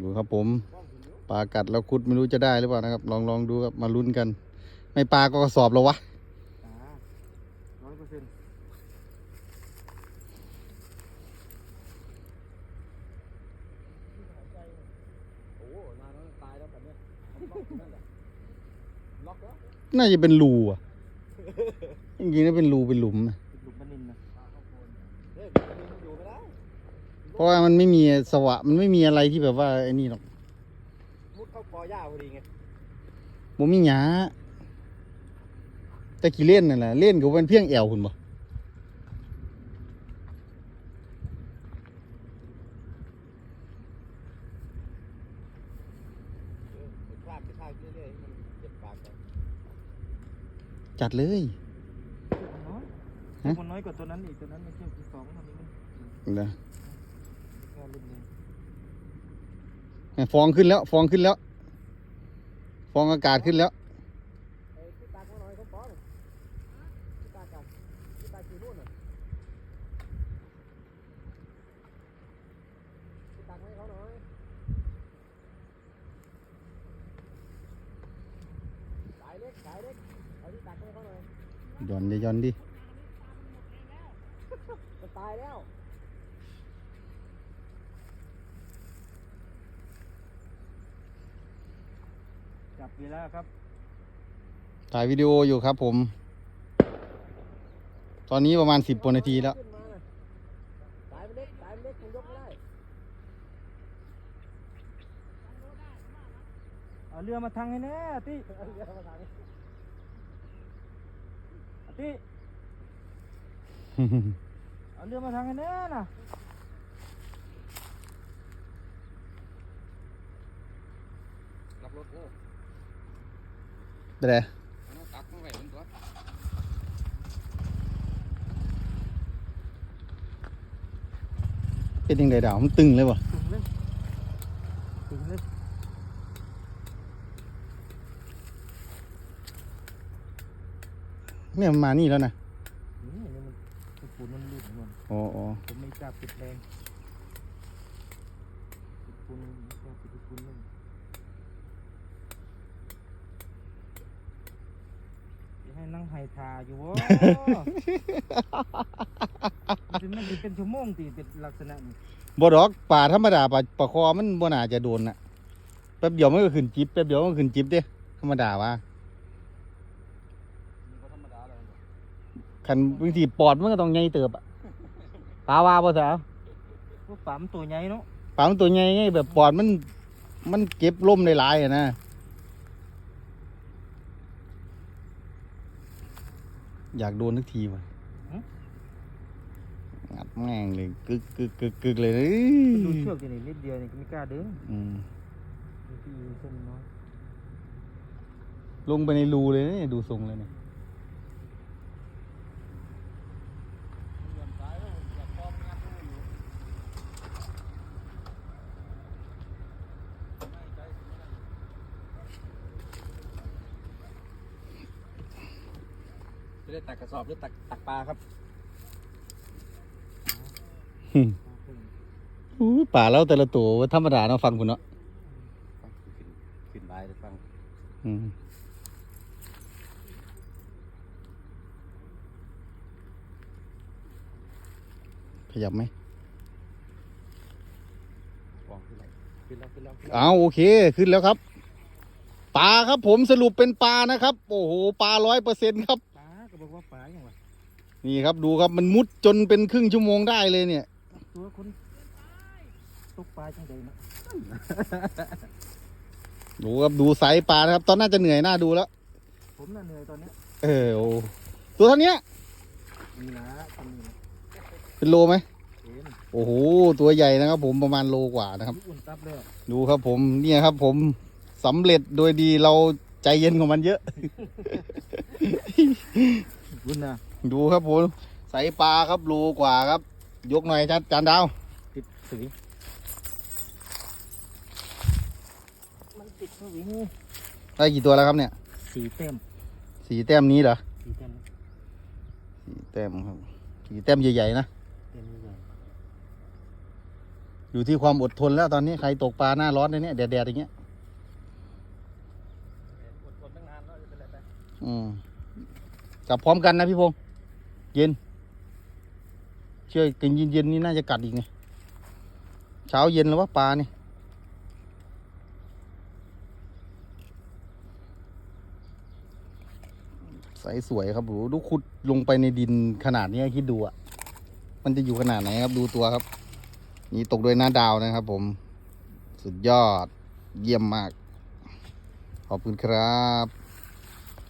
ดูครับผมปลากัดแล้วคุดไม่รู้จะได้หรือเปล่านะครับ ลองลองดูครับมาลุ้นกัน ไม่ปลาก็กระสอบแล้ววะร้อยเปอร์เซ็นต์โอ้นานแล้วตายแล้วแบบเนี้ยล็อกนั่นแหละล็อกแล้วน่าจะเป็นรูอะจริงๆน่าเป็นรูเป็นหลุมนะ หลุมบันนินนะเฮ้ยบันนินอยู่ไม่ได้ เพราะว่ามันไม่มีสวะ มันไม่มีอะไรที่แบบว่าไอ้นี่หรอกมุดเข้ากอหญ้าพอดีไงมันมีหยาแต่กี่เล่นนั่นแหละเล่นกับเป็นเพียงแอวคุณบ่เออไปคลาดไปคลาดเรื่อยๆให้มันเจ็บปากไปจัดเลยน้อยฮะมันน้อยกว่าตัวนั้นอีกตัวนั้นไม่ใช่ที่สองมันนี่มัน นะแค่เล่นเลย ฟองขึ้นแล้ว ฟองขึ้นแล้ว ฟองอากาศขึ้นแล้วย้อนดิย้อนดิตายแล้วายเล็กเอาที่ตากให้เขาหน่อย ย่อนจะย่อนดิ มันตายแล้ว จับเวลาครับ ถ่ายวิดีโออยู่ครับผม ตอนนี้ประมาณสิบกว่านาทีแล้วขึ้นมาน่ะสายมันเล็กสายมันเล็กมันยกไม่ได้เอาเรือมาทางให้แน่ติเอาเรือมาทางให้อาติเอาเรือมาทางให้แน่น่ะรับรถโอ้ ไปเอาน้ำตักมาไว้บนตัวเป็นยังไงดาวมันตึงเลยวะถึงเลยถึงเลยเนี่ยมันมานี่แล้วนะนี่มันฝุ่นมันลื่นมันอ๋ออ๋อผมไม่กล้าปิดแรงปิดฝุ่นไม่กล้าปิดฝุ่นเลยจะ ให้นั่งไฮทาอยู่วะจะไม่ได้เป็นชั่วโมงตีเป็นลักษณะนี้บ่ดอกป่าธรรมดาป่าปลาคอมันบ่น่าจะโดนน่ะแป๊บเดียวมันก็ขึ้นจิบแป๊บเดียวมันก็ขึ้นจิบเด้ธรรมดาวะมันก็ธรรมดาแล้วคันบางทีปอดมันก็ต้องใหญ่เติบอะปลาว่าบ่สาวพวกปั๊มตัวใหญ่เนาะปลามันตัวใหญ่ไงแบบปอดมัน มันเก็บลมได้หลายอะนะ อยากโดนทักทีว่ะงัดแม่งเลยกึกกึกกึกกึกเลยเอ้ยดูเชือกนี่นิดเดียวนี่ก็ไม่กล้าดึงอืมดูที่เส้นน้อยลงไปในรูเลยนะเนี่ยดูทรงเลยเนี่ย จะ ได้ตักกระสอบหรือตักตักปลาครับอู้ป่าแล้วแต่ละตัวธรรมดาเนาะฟังคุณเนาะขึ้นขึ้นลายได้ฟังอืมขยับไหมฟองขึ้นแล้วขึ้นแล้วขึ้นแล้วขึ้นแล้วเอาโอเคขึ้นแล้วครับ ปลาครับผมสรุปเป็นปลานะครับ โอ้โหปลาร้อยเปอร์เซ็นครับปลาก็ บอกว่าปลาอย่างวะนี่ครับดูครับมันมุดจนเป็นครึ่งชั่วโมงได้เลยเนี่ย ตัวคนตกปลาจังใดเนาะดูครับดูไซส์ปลานะครับ ตอนน่าจะเหนื่อยหน้าดูแล้ว ผมน่ะเหนื่อยตอนเนี้ยเออโอ้ตัวเท่านี้นี่นะคนนี้นะเป็นโลไหมเอ็นโอ้โหตัวใหญ่นะครับ ผมประมาณโลกว่านะครับ อุ่นตับเลยอะดูครับผมเนี่ยครับผมสำเร็จโดยดีเรา ใจเย็นกว่ามันเยอะอุ่นนะดูครับผมใส่ปลาครับโลกว่าครับ ยกหน่อยจัดจานดาวติดสีมันติดสวิงได้กี่ตัวแล้วครับเนี่ยสีเต็มสีแต้มนี้เหรอสีเต็มสีแต้มครับสีแต้มใหญ่ๆนะเต็มเลยอยู่ที่ความอดทนแล้วตอนนี้ใครตกปลาหน้าร้อนในเนี้ยแดดๆอย่างเงี้ย อดทนตั้งนานแล้วจะเป็นไรไป อืมกลับพร้อมกันนะพี่พงษ์เย็น เชื่อกินเย็นๆนี่น่าจะกัดอีกไงเช้าเย็นแล้วว่าปลานี่ใสสวยครับโหดูขุดลงไปในดินขนาดนี้คิดดูอะ มันจะอยู่ขนาดไหนครับ ดูตัวครับ นี่ตกด้วยหน้าดาวนะครับผม สุดยอด เยี่ยมมาก ขอบคุณครับ